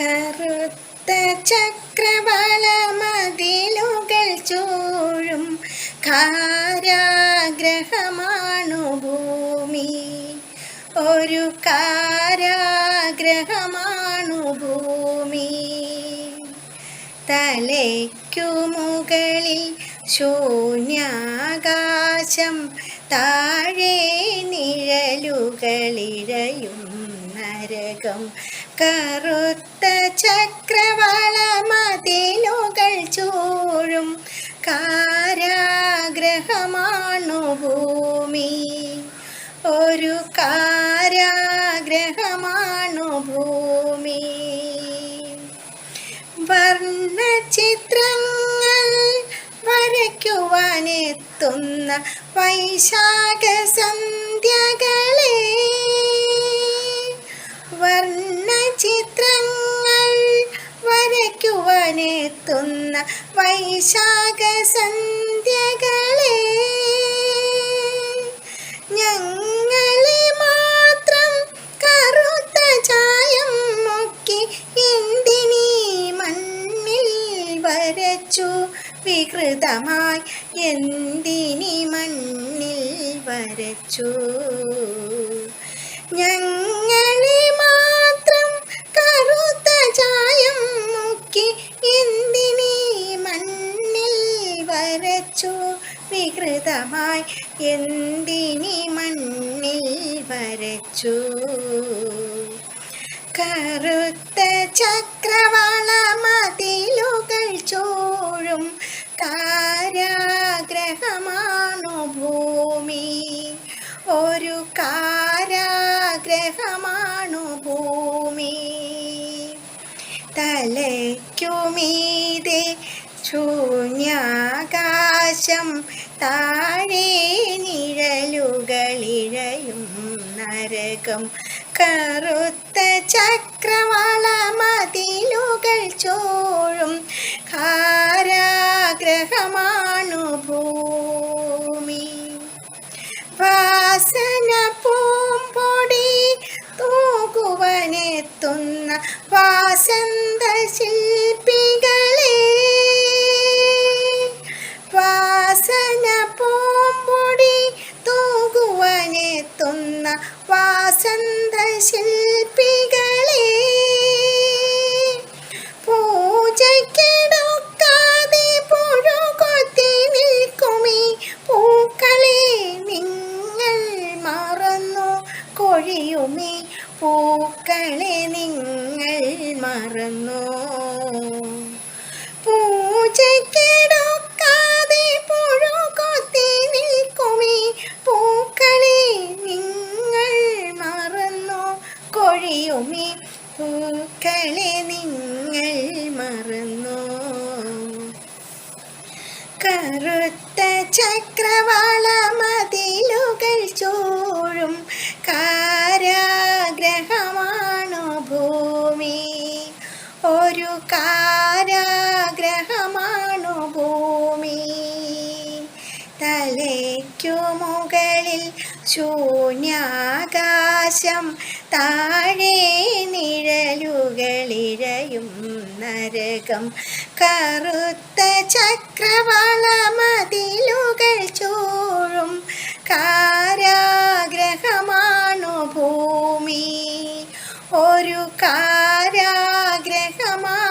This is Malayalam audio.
കറുത്ത ചക്രവാളമതിലുകൾ ചൂഴും കാരാഗ്രഹമാണു ഭൂമി. ഒരു കാരാഗ്രഹമാണു ഭൂമി. തലയ്ക്കു മുകളിൽ ശൂന്യാകാശം താഴെ നിഴലുകളിഴയും നരകം. കറുത്ത ചക്രവാളമതിലുകൾ ചൂഴും കാരാഗ്രഹമാണു ഭൂമി. ഒരു കാരാഗ്രഹമാണു ഭൂമി. വർണ ചിത്രങ്ങൾ വരയ്ക്കുവാനെത്തുന്ന വൈശാഖ സന്ധ്യകളെ വർണചിത്രങ്ങൾ വരയ്ക്കുവാനെത്തുന്ന വൈശാഖ സന്ധ്യകളെ ഞങ്ങളെ മാത്രം കറുത്ത ചായം മുക്കി എന്തിനീ മണ്ണിൽ വരച്ചു? വികൃതമായി എന്തിനി മണ്ണിൽ വരച്ചു? ഞങ്ങളെ വികൃതമായി എന്തിനി മണ്ണിൽ വരച്ചു? കറുത്ത ചക്രവാളമതിലുകൾ ചോഴും കാരാഗ്രഹമാണു ഭൂമി. ഒരു കാരാഗ്രഹമാണു ഭൂമി. തലയ്ക്കുമീതെ ശൂന്യാകാശം താഴെ നിഴലുകളിഴയും നരകം. കറുത്ത ചക്രവാള മതിലുകൾ ചോഴും. കാരാഗ്രഹമാണു ഭൂമി. വാസന പൂമ്പൊടി തൂകുവനെത്തുന്ന വാസന്ത വാസന്ത ശില്പികളെ പൂജയ്ക്കെടുക്കാതെ പുഴുകൊത്തി നിൽക്കുമീ പൂക്കളെ. നിങ്ങൾ മറന്നു കൊഴിയുമീ പൂക്കളെ നിങ്ങൾ മറന്നു. പൂജയ്ക്കെടുക്കാതെ കൊഴിയുമീ പൂക്കളെ നിങ്ങൾ മറന്നു? കറുത്ത ചക്രവാള മതിലുകൾ ചോഴും. കാരാഗ്രഹമാണോ ഭൂമി? ഒരു കാരാഗ്രഹമാണോ ഭൂമി? തലയ്ക്കു മുകളിൽ ശൂന്യാകാശം താഴെ നിഴലുകളിരയും നരകം. കറുത്ത ചക്രവളമതിലുകൾ ചോഴും. കാരാഗ്രഹമാണു ഭൂമി. ഒരു കാരാഗ്രഹമാണ്